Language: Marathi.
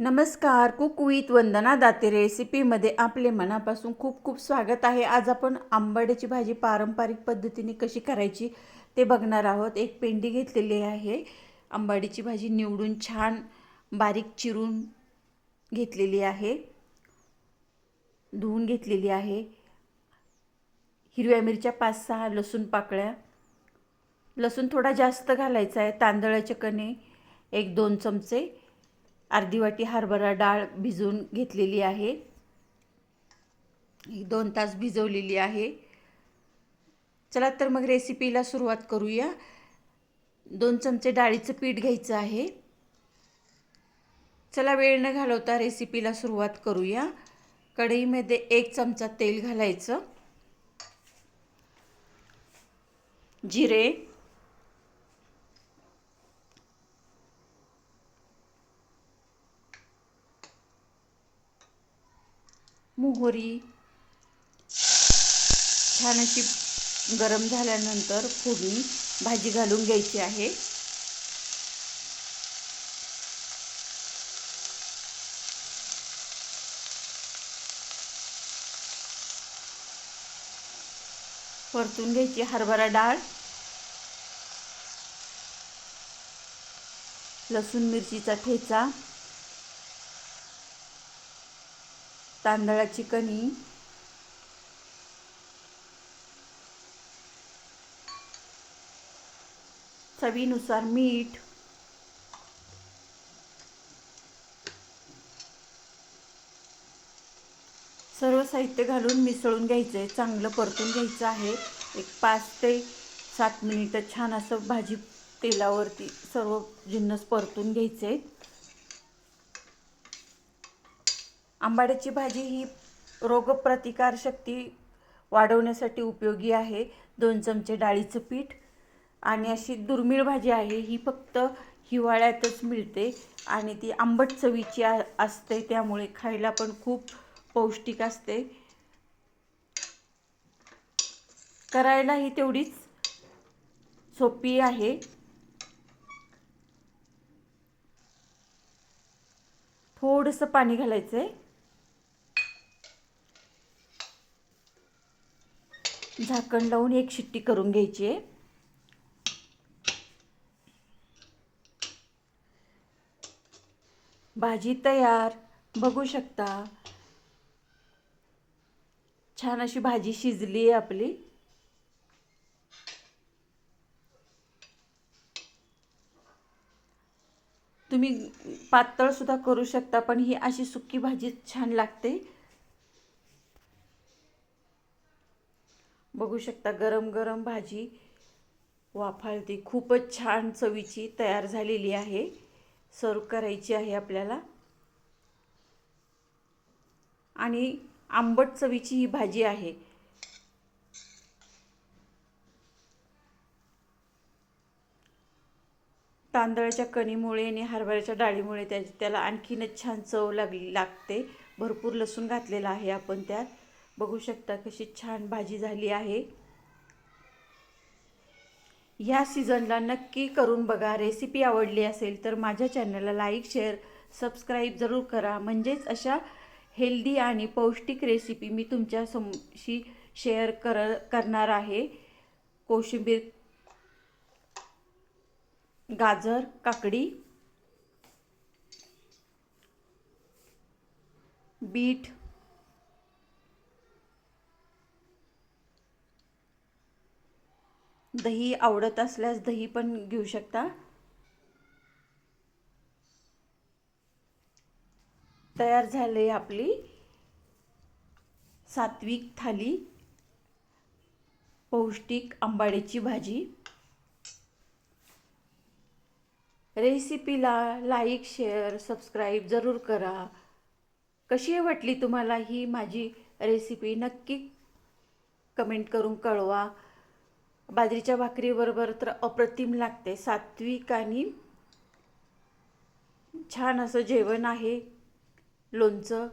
नमस्कार कुक विथ वंदना दाते रेसिपीमध्ये आपले मनापासून खूप खूप स्वागत आहे. आज आपण आंबाड्याची भाजी पारंपरिक पद्धतीने कशी करायची ते बघणार आहोत. एक पेंडी घेतलेली आहे. आंबाडीची भाजी निवडून छान बारीक चिरून घेतलेली आहे. धुवून घेतलेली आहे. हिरव्या मिरच्या पाच सहा लसूण पाकळ्या. लसूण थोडा जास्त घालायचा आहे तांदळाचे कणे एक दोन चमचे. अर्धी वाटी हरभरा डाळ भिजवून घेतलेली आहे. दोन तास भिजवलेली आहे. चला तर मग रेसिपीला सुरुवात करूया. दोन चमचे डाळीचं पीठ घ्यायचं आहे. चला वेळ न घालवता रेसिपीला सुरुवात करूया. कढईमध्ये एक चमचा तेल घालायचं. जिरे मोहरी छान अशी गरम झाल्यानंतर फोडणी भाजी घालून घ्यायची आहे. परतून घ्यायची हरभरा डाळ लसूण मिरचीचा ठेचा तांदळाची कणी. चवीनुसार मीठ. सर्व साहित्य घालून मिसळून घ्यायचं आहे चांगलं परतून घ्यायचं आहे. एक पाच ते सात मिनिटं छान असं भाजी तेलावरती सर्व जिन्नस परतून घ्यायचे आहेत आंबाड्याची भाजी ही रोगप्रतिकारशक्ती वाढवण्यासाठी उपयोगी आहे. दोन चमचे डाळीचं पीठ आणि अशी दुर्मिळ भाजी आहे. ही फक्त हिवाळ्यातच मिळते आणि ती आंबट चवीची आ असते. त्यामुळे खायला पण खूप पौष्टिक असते. करायलाही तेवढीच सोपी आहे. थोडंसं पाणी घालायचं आहे झाकण लावून एक शिट्टी करून घ्यायची आहे. भाजी तयार बघू शकता. छान अशी भाजी शिजली आहे आपली. तुम्ही पातळसुद्धा करू शकता पण ही अशी सुकी भाजी छान लागते. बघू शकता गरम गरम भाजी वाफाळती खूपच छान चवीची तयार झालेली आहे. सर्व करायची आहे आपल्याला. आणि आंबट चवीची ही भाजी आहे. तांदळाच्या कणीमुळे आणि हरभऱ्याच्या डाळीमुळे त्या त्याला आणखीनच छान चव लागली लागते. भरपूर लसूण घातलेला आहे आपण त्यात. बघू शकता कशी छान भाजी झाली आहे. ह्या सीझनला नक्की करून बघा. रेसिपी आवडली असेल तर माझ्या चॅनलला लाईक शेअर सबस्क्राईब जरूर करा. म्हणजेच अशा हेल्दी आणि पौष्टिक रेसिपी मी तुमच्या समशी शेअर कर करणार आहे. कोशिंबीर गाजर काकडी बीट दही आवडत असल्यास दही पण घेऊ शकता. तयार झाले आपली सात्विक थाली. पौष्टिक आंबाड्याची भाजी. रेसिपीला लाईक शेअर सबस्क्राईब जरूर करा. कशी वाटली तुम्हाला ही माझी रेसिपी? नक्की कमेंट करून कळवा. बाजरीच्या भाकरीबरोबर तर अप्रतिम लागते. सात्विक आणि छान असं जेवण आहे लोणचं.